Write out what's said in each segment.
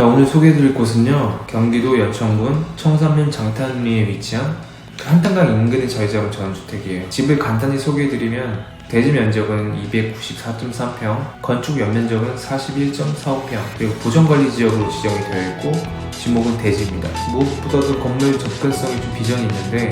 자, 오늘 소개해드릴 곳은요 경기도 여천군 청산면 장탄리에 위치한 한탄강 인근의 저희작은 전원주택이에요 집을 간단히 소개해드리면 대지 면적은 294.3평, 건축 연면적은 41.45평, 그리고 보전관리 지역으로 지정이 되어 있고 지목은 대지입니다. 무엇보다도 건물 접근성이 좀 비전이 있는데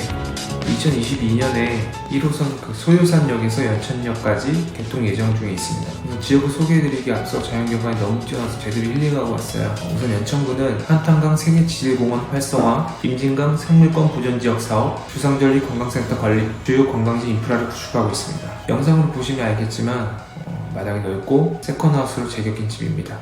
2022년에 1호선 그 소요산역에서 연천역까지 개통 예정 중에 있습니다. 이 지역을 소개해드리기 앞서 자연경관이 너무 뛰어나서 제대로 힐링하고 왔어요. 우선 연천구는 한탄강 세계지질공원 활성화, 임진강 생물권 보존지역 사업, 주상절리 관광센터 관리, 주요 관광지 인프라를 구축하고 있습니다. 영상으로 보시면 알겠지만 어, 마당이 넓고 세컨하우스로 제격인 집입니다.